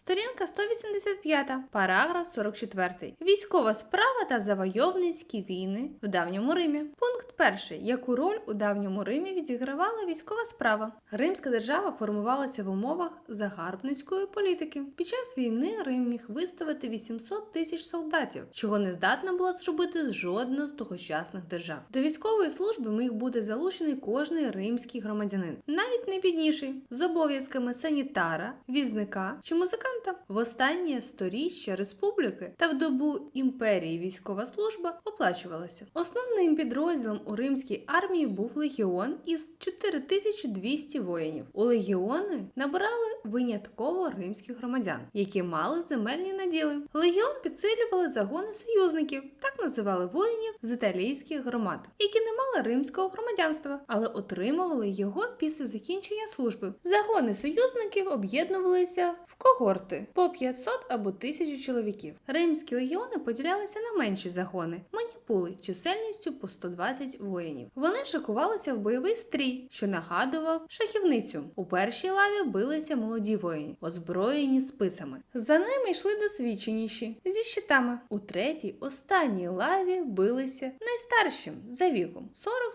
Сторінка 185, параграф 44. Військова справа та завойовницькі війни в давньому Римі. Пункт перший. Яку роль у давньому Римі відігравала військова справа? Римська держава формувалася в умовах загарбницької політики. Під час війни Рим міг виставити 800 тисяч солдатів, чого не здатна була зробити жодна з тогочасних держав. До військової служби міг бути залучений кожний римський громадянин, навіть найбідніший, з обов'язками санітара, візника чи музиканта. В останнє сторіччя республіки та в добу імперії військова служба оплачувалася. Основним підрозділом у римській армії був легіон із 4200 воїнів. У легіони набирали винятково римських громадян, які мали земельні наділи. Легіон підсилювали загони союзників, так називали воїнів з італійських громад, які не мали римського громадянства, але отримували його після закінчення служби. Загони союзників об'єднувалися в когорти по 500 або 1000 чоловіків. Римські легіони поділялися на менші загони маніпули чисельністю по 120 воїнів. Вони шикувалися в бойовий стрій, що нагадував шахівницю. У першій лаві билися молоді воїни, озброєні списами. За ними йшли досвідченіші зі щитами. У третій, останній лаві билися найстарші за віком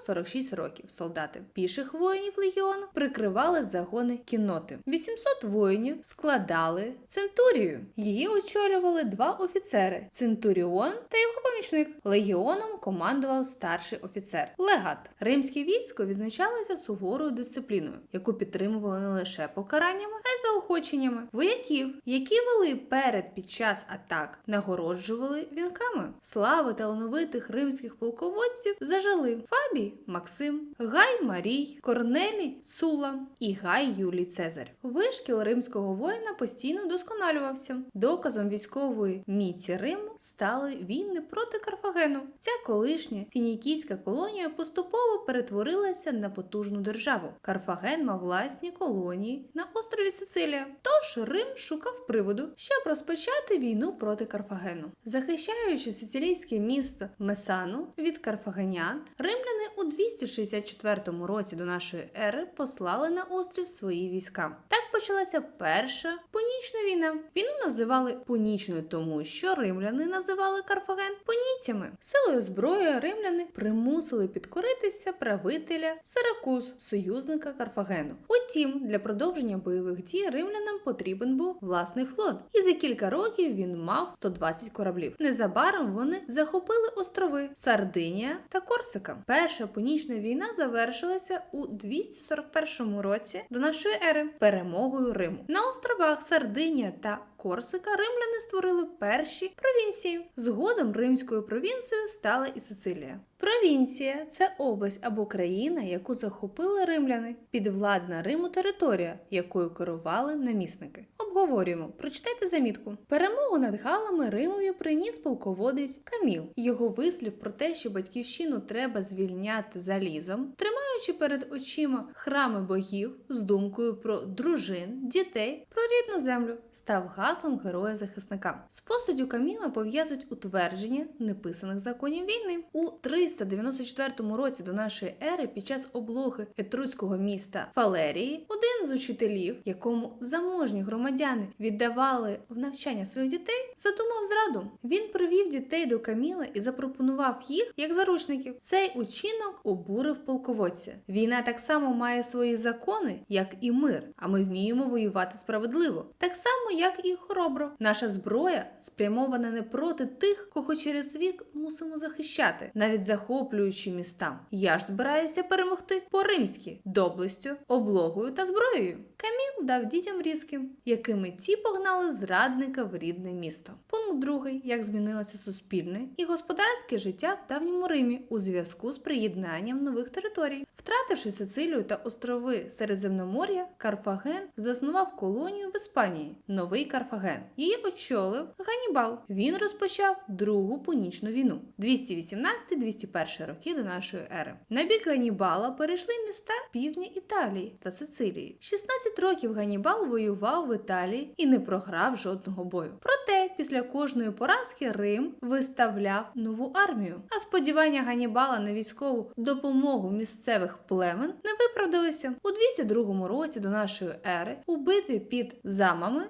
40-46 років солдати. Піших воїнів легіону прикривали загони кінноти. 800 воїнів складали центурію. Її очолювали два офіцери: центуріон та його помічник. Легіоном командував старший офіцер легат. Римське військо відзначалося суворою дисципліною, яку підтримували не лише покараннями, а й заохоченнями. Вояків, які вели перед під час атак, нагороджували вінками. Слави талановитих римських полководців зажили Фабій Максим, Гай Марій, Корнелій Сула і Гай Юлій Цезарь. Вишкіл римського воїна постійно вдосконалювався. Доказом військової міці Риму стали війни проти Карфагену. Ця колишня фінікійська колонія поступово перетворилася на потужну державу. Карфаген мав власні колонії на острові Сицилія. Тож Рим шукав приводу, щоб розпочати війну проти Карфагену. Захищаючи сицилійське місто Месану від карфагенян, римляни у 264 році до нашої ери послали на острів свої війська. Так почалася перша понічна війна. Війну називали понічною, тому що римляни називали Карфаген понійцями. Силою зброї римляни примусили підкоритися правителя Сиракуз, союзника Карфагену. Утім, для продовження бойових дій римлянам потрібен був власний флот, і за кілька років він мав 120 кораблів. Незабаром вони захопили острови Сардинія та Корсика. Перша понічна війна завершилася у 241 році до нашої ери перемогою Риму. На островах Сардинія та Корсика римляни створили перші провінції. Згодом римською провінцією стала і Сицилія. Провінція це область або країна, яку захопили римляни, підвладна Риму територія, якою керували намісники. Обговорюємо, прочитайте замітку. Перемогу над галами Римові приніс полководець Каміл. Його вислів про те, що батьківщину треба звільняти залізом, тримаючи перед очима храми богів з думкою про дружин, дітей, про рідну землю, став гаслом героя-захисника. З посуддю Каміла пов'язують утвердження неписаних законів війни у 394 році до нашої ери під час облоги етруського міста Фалерії один з учителів, якому заможні громадяни віддавали в навчання своїх дітей, задумав зраду. Він привів дітей до Каміла і запропонував їх як заручників. Цей учинок обурив полководця. Війна так само має свої закони, як і мир. А ми вміємо воювати справедливо, так само, як і хоробро. Наша зброя спрямована не проти тих, кого через вік мусимо захищати, навіть захоплюючи міста. Я ж збираюся перемогти по-римськи доблестю, облогою та зброєю. Каміл дав дітям різки, якими ті погнали зрадника в рідне місто. Пункт другий: як змінилося суспільне і господарське життя в давньому Римі у зв'язку з приєднанням нових територій. Втративши Сицилію та острови Середземномор'я, Карфаген заснував колонію в Іспанії Новий Карфаген. Її очолив Ганібал. Він розпочав Другу Пунічну війну 218-201 роки до нашої ери. На бік Ганібала перейшли міста півдня Італії та Сицилії. 16 років Ганібал воював в Італії і не програв жодного бою. Проте після кожної поразки Рим виставляв нову армію. А сподівання Ганібала на військову допомогу місцевих племен не виправдалися. У 202 році до нашої ери у битві під замами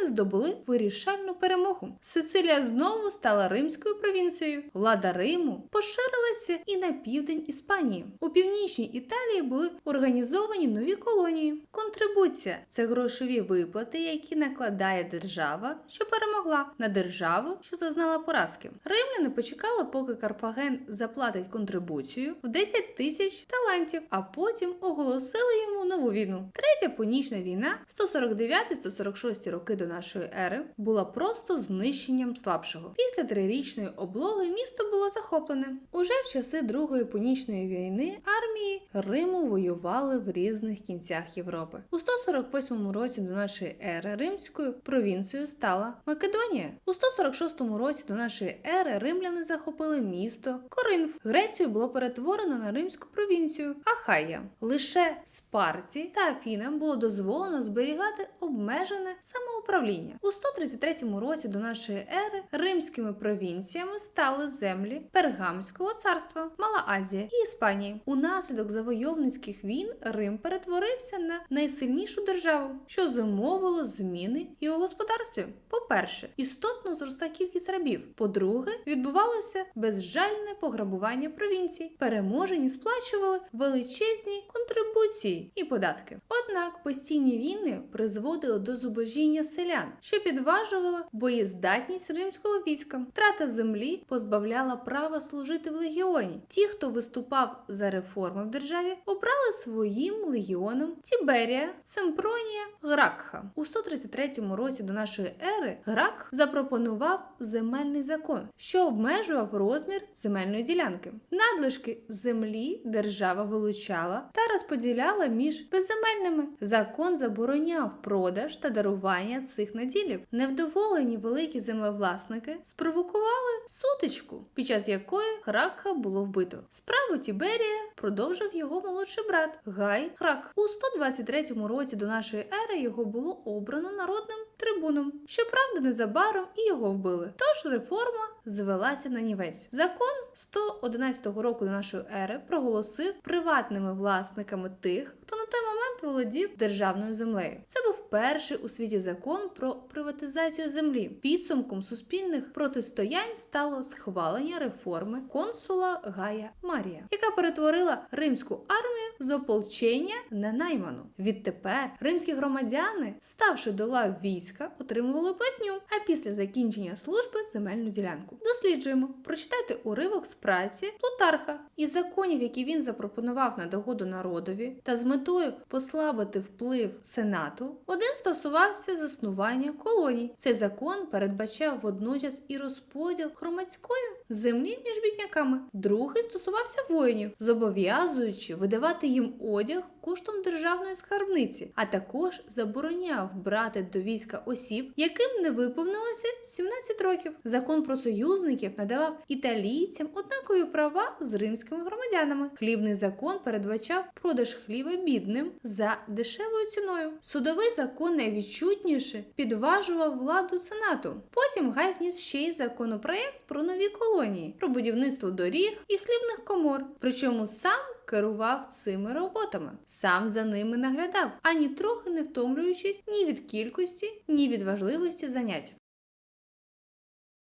римляни здобули вирішальну перемогу. Сицилія знову стала римською провінцією. Влада Риму поширилася і на південь Іспанії. У північній Італії були організовані нові колонії. Контрибуція це грошові виплати, які накладає держава, що перемогла на державу, що зазнала поразки. Римляни почекали, поки Карфаген заплатить контрибуцію в 10 тисяч талантів, а потім оголосили йому нову війну. Третя понічна війна 149-146 роки до нашої ери була просто знищенням слабшого. Після трирічної облоги місто було захоплене. Уже в часи Другої понічної війни армії Риму воювали в різних кінцях Європи. У 148 році до нашої ери римською провінцією стала Македонія. У 146 році до нашої ери римляни захопили місто Коринф. Грецію було перетворено на римську провінцію Ахайя. Лише Спарті та Афінам було дозволено зберігати обмежене самоуправління. У 133 році до нашої ери римськими провінціями стали землі Пергамського царства, Мала Азія і Іспанії. Унаслідок завойовницьких війн Рим перетворився на найсильнішу державу, що зумовило зміни у господарстві. По-перше, істотно зросла кількість рабів. По-друге, відбувалося безжальне пограбування провінцій. Переможені сплачували величезні контрибуції і податки. Однак постійні війни призводили до зубожіння селян, що підважувало боєздатність римського війська. Втрата землі позбавляла права служити в легіоні. Ті, хто виступав за реформи в державі, обрали своїм легіоном Тіберія, Семпронія, Гракха. У 133 році до нашої ери Грак запропонував земельний закон, що обмежував розмір земельної ділянки. Надлишки землі держава вилучала та розподіляла між безземельними. Закон забороняв продаж та дарування цих наділів. Невдоволені великі землевласники спровокували сутичку, під час якої Хракха було вбито. Справу Тіберія продовжив його молодший брат Гай Храк. У 123 році до нашої ери його було обрано народним трибуном. Щоправда, незабаром і його вбили. Тож реформа звелася на нівець. Закон 111 року до нашої ери проголосив приватними власниками тих, хто на той момент володів державною землею. Це був перший у світі закон про приватизацію землі. Підсумком суспільних протистоянь стало схвалення реформи консула Гая Марія, яка перетворила римську армію з ополчення на найману. Відтепер римські громадяни, ставши до лав війська, отримували платню, а після закінчення служби земельну ділянку. Досліджуємо, прочитайте уривок з праці Плутарха із законів, які він запропонував на догоду народові, та з метою послабити вплив сенату. Один стосувався заснування колоній. Цей закон передбачав водночас і розподіл громадської землі між бідняками. Другий стосувався воїнів, зобов'язуючи видавати їм одяг коштом державної скарбниці, а також забороняв брати до війська осіб, яким не виповнилося 17 років. Закон про союзників надавав італійцям однакові права з римськими громадянами. Хлібний закон передбачав продаж хліба бідним за дешевою ціною. Судовий закон найвідчутніше підважував владу сенату. Потім Гай вніс ще й законопроект про нові колонії, про будівництво доріг і хлібних комор. Причому сам керував цими роботами, сам за ними наглядав, ані трохи не втомлюючись ні від кількості, ні від важливості занять.